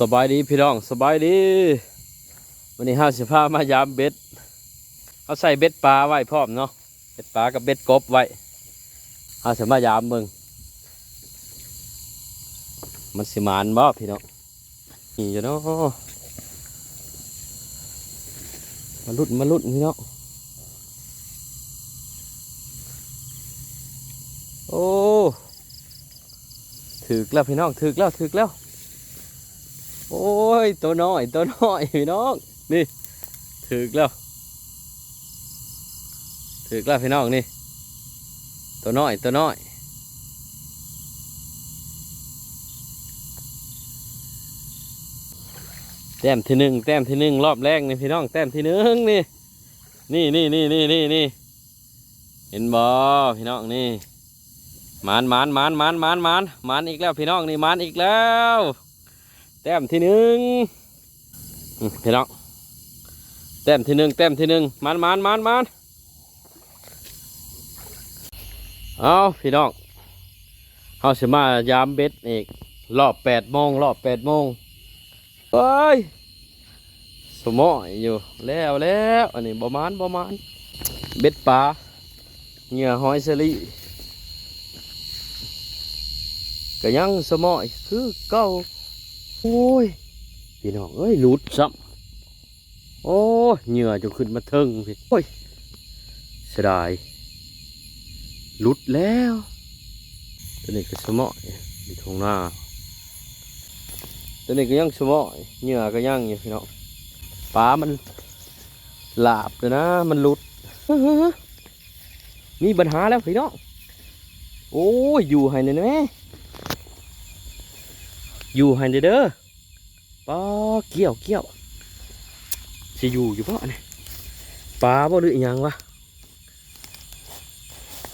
สบายดีพี่น้องสบายดีวันนี้ห้าสิบห้ามายามเบ็ดเขาใส่เบ็ดปลาไว้พร้อมเนาะเบ็ดปลากับเบ็ดกบไว้ห้าสิบมายามเบิงมันสิมานบ่พี่น้องนี่อยู่เนาะมาลุดมาลุดพี่น้องโอ้ถึกแล้วพี่น้องถึกแล้วถึกแล้ว โอ้ย ตัวน้อยตัวน้อยพี่น้อง นี่ถึกแล้วถึกแล้วพี่น้องนี่ ตัวน้อยตัวน้อยแต้มที่หนึ่งแต้มที่หนึ่งรอบแรกนี่พี่น้องแต้มที่หนึ่งนี่นี่นี่นี่นี่นี่นี่เห็นบ่พี่น้องนี่มานมานมานมานมานมานมานอีกแล้วพี่น้องนี่มานอีกแล้ว แต้มที่หนึ่งพี่น้องแต้มที่หนึ่งแต้มที่หนึ่งมันมันมันมันเอาพี่น้องเขาสมายามเบ็ดอีกรอบแปดโมงรอบแปดโมงเฮ้ยสมอยอยู่แล้วแล้วอันนี้ประมาณประมาณเบ็ดปลาเหงื่อหอยสลีก็ยังสมอยคือเก่า โอ้ย พี่น้องเอ้ยหลุดซ้ำโอ้ยเหงื่อจะขึ้นมาเทิงพี่โอ้ยเสียดายหลุดแล้วตัวนี้ก็สมอยอยู่ตรงหน้าตัวนี้ก็ยังสมอยเหงื่อก็ยังอยู่พี่น้องปลามันหลาบเลยนะ มันหลุดมีปัญหาแล้วพี่น้องโอ้ยอยู่ให้หน่อยนะแม่ อยู่ให้เด้อเด้อปลาเกี่ยวเกี่ยวสิอยู่อยู่ป่ะนี่ปลาบ่หรืออยังวะ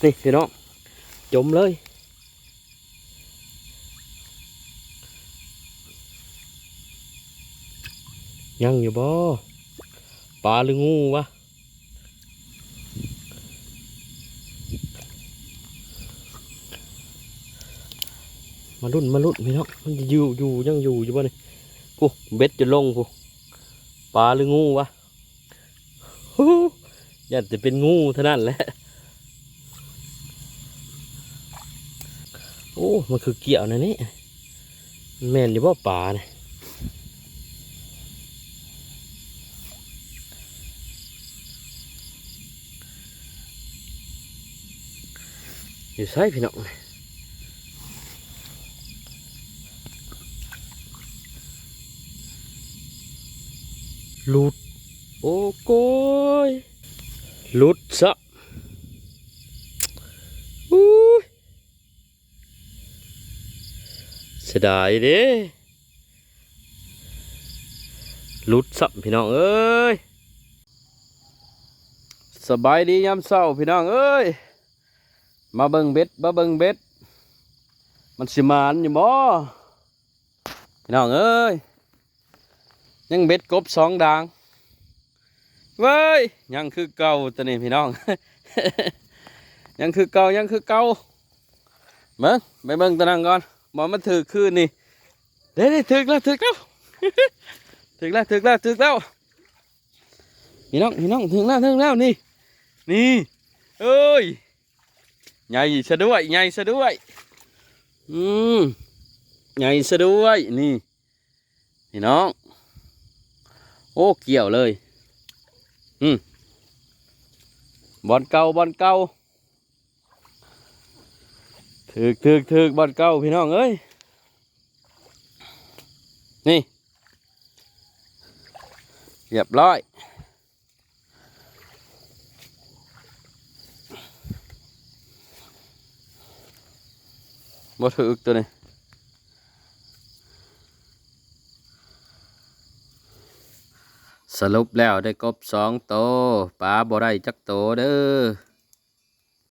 นี่พี่น้องจมเลยยังอยู่บ่ปลาหรืองูวะ มาลุ่นมาลุ่นพี่น้องมันอยู่อยู่ยังอยู่อยู่บ่นี่กูเบ็ดจะลงกูปลาหรืองูวะฮู้อยากจะเป็นงูเท่านั้นแหละโอ้มันคือเกี่ยวนะนี่แม่นอยู่บ่ปลาเนี่ยอยู่ใส่พี่น้อง หลุด โอ้โกยหลุดซะอู้เสียดายเด้หลุดซะพี่น้องเอ้ยสบายดียามเศร้าพี่น้องเอ้ยมาเบิ่งเบ็ดมาเบิ่งเบ็ดมันสิมานอยู่บ่พี่น้องเอ้ย ยังเบ็ดกบสองด่างเว้ยยังคือเก่าตัวนี้พี่น้อง ยังคือเก่ายังคือเก่าเบิ่งไปเบิ่งตัวนั้นก่อนบอมันถือคืนนี่เด้ๆถึกแล้วถึกแล้วถึกแล้วถึกแล้วถึกแล้วพี่น้องพี่น้องถึงแล้วถึงแล้วนี่นี่เอ้ยใหญ่ซะด้วยใหญ่ซะด้วยอืมใหญ่ซะด้วยนี่พี่น้อง โอ้เกี่ยวเลย อืมบอลเก่าบอลเก่าถึกถึกถึกบอลเก่าพี่น้องเอ้ย นี่เรียบร้อยบ่ถึกตัวนี้ สรุปแล้วได้กบสองโตวปลาบ่ได้จักโตวเด้อ